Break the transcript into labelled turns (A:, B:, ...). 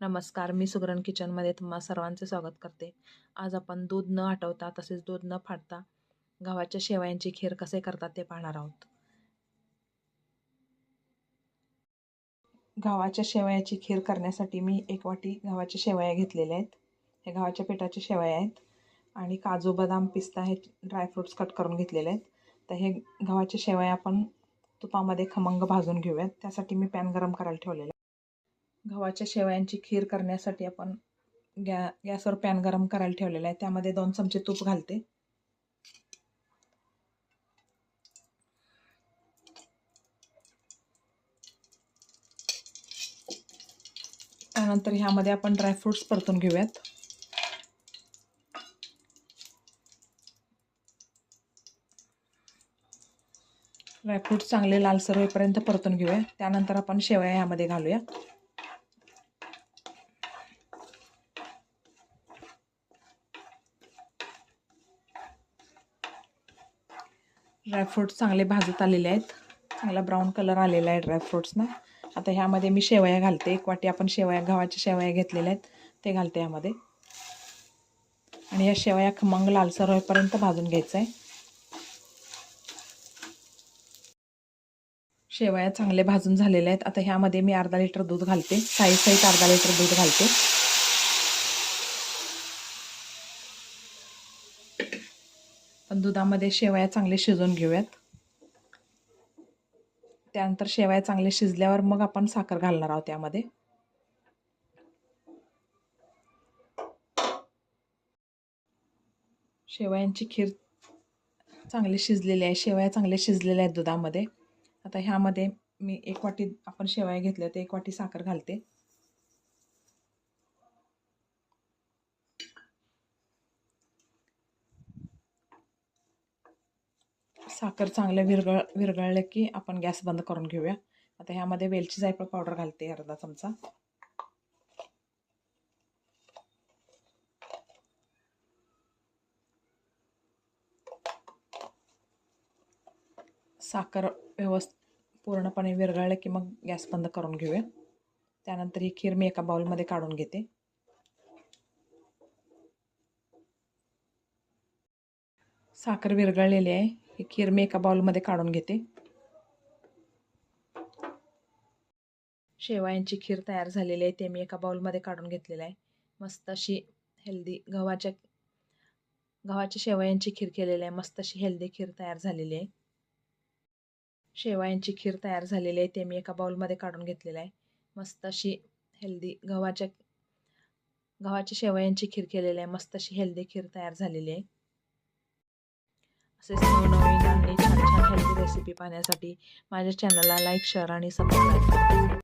A: नमस्कार मी सुगरण किचनमध्ये तुम्हा सर्वांचे स्वागत करते. आज आपण दूध न आटवता तसेच दूध न फाटता गव्हाच्या शेवयांची खीर कसे करतात ते पाहणार आहोत. गव्हाच्या शेवयाची खीर करण्यासाठी मी एक वाटी गव्हाच्या शेवया घेतलेल्या आहेत. हे गव्हाच्या पिठाच्या शेवया आहेत आणि काजू बदाम पिस्ता हे ड्रायफ्रूट्स कट करून घेतलेले आहेत. तर हे गव्हाच्या शेवया आपण तुपामध्ये खमंग भाजून घेऊयात. त्यासाठी मी पॅन गरम करायला ठेवलेलं आहे. गव्हाच्या शेवयांची खीर करण्यासाठी आपण गॅ गॅसवर पॅन गरम करायला ठेवलेला आहे. त्यामध्ये दोन चमचे तूप घालते. त्यानंतर ह्यामध्ये आपण ड्रायफ्रूट्स परतून घेऊयात. ड्रायफ्रूट्स चांगले लालसर होईपर्यंत परतून घेऊया. त्यानंतर आपण शेवया ह्यामध्ये घालूया. ड्रायफ्रूट्स चांगले भाजत आलेले आहेत. चांगला ब्राऊन कलर आलेला आहे ड्रायफ्रूट्सना आता ह्यामध्ये मी शेवया घालते. एक वाटी आपण शेवया गव्हाच्या शेवया घेतलेल्या आहेत. ते घालते यामध्ये आणि या शेवया खमंग लालसर होईपर्यंत भाजून घ्यायचं आहे शेवया चांगले भाजून झालेले आहेत. आता ह्यामध्ये मी अर्धा लिटर दूध घालते. साईज साईत अर्धा लिटर दूध घालते. पण दुधामध्ये शेवया चांगले शिजवून घेऊयात. त्यानंतर शेवया चांगले शिजल्यावर मग आपण साखर घालणार आहोत त्यामध्ये. शेवयांची खीर चांगली शिजलेली आहे. शेवया चांगल्या शिजलेल्या आहेत दुधामध्ये. आता ह्यामध्ये मी एक वाटी आपण शेवया घेतल्या तर एक वाटी साखर घालते. साखर चांगलं विरगळ विरघळलं की आपण गॅस बंद करून घेऊया. आता ह्यामध्ये वेलची जायफळ पावडर घालते अर्धा चमचा. साखर व्यवस्थ पूर्णपणे विरघळलं की मग गॅस बंद करून घेऊया. त्यानंतर ही खीर मी एका बाउलमध्ये काढून घेते. साखर विरघळलेली आहे. ही खीर मी एका बाउलमध्ये काढून घेते. शेवयांची खीर तयार झालेली आहे ते मी एका बाउलमध्ये काढून घेतलेलं आहे. मस्त अशी हेल्दी गव्हाच्या गव्हाच्या शेवयांची खीर केलेली आहे. मस्त अशी हेल्दी खीर तयार झालेली आहे. शेवयांची खीर तयार झालेली आहे ते मी एका बाउलमध्ये काढून घेतलेलं आहे. मस्त अशी हेल्दी गव्हाच्या गव्हाच्या शेवयांची खीर केलेली आहे. मस्त अशी हेल्दी खीर तयार झालेली आहे. असेच नवनवीन आणि छान छान हेल्दी रेसिपी पाहण्यासाठी माझ्या चॅनलला लाईक शेअर आणि सबस्क्राईब करा.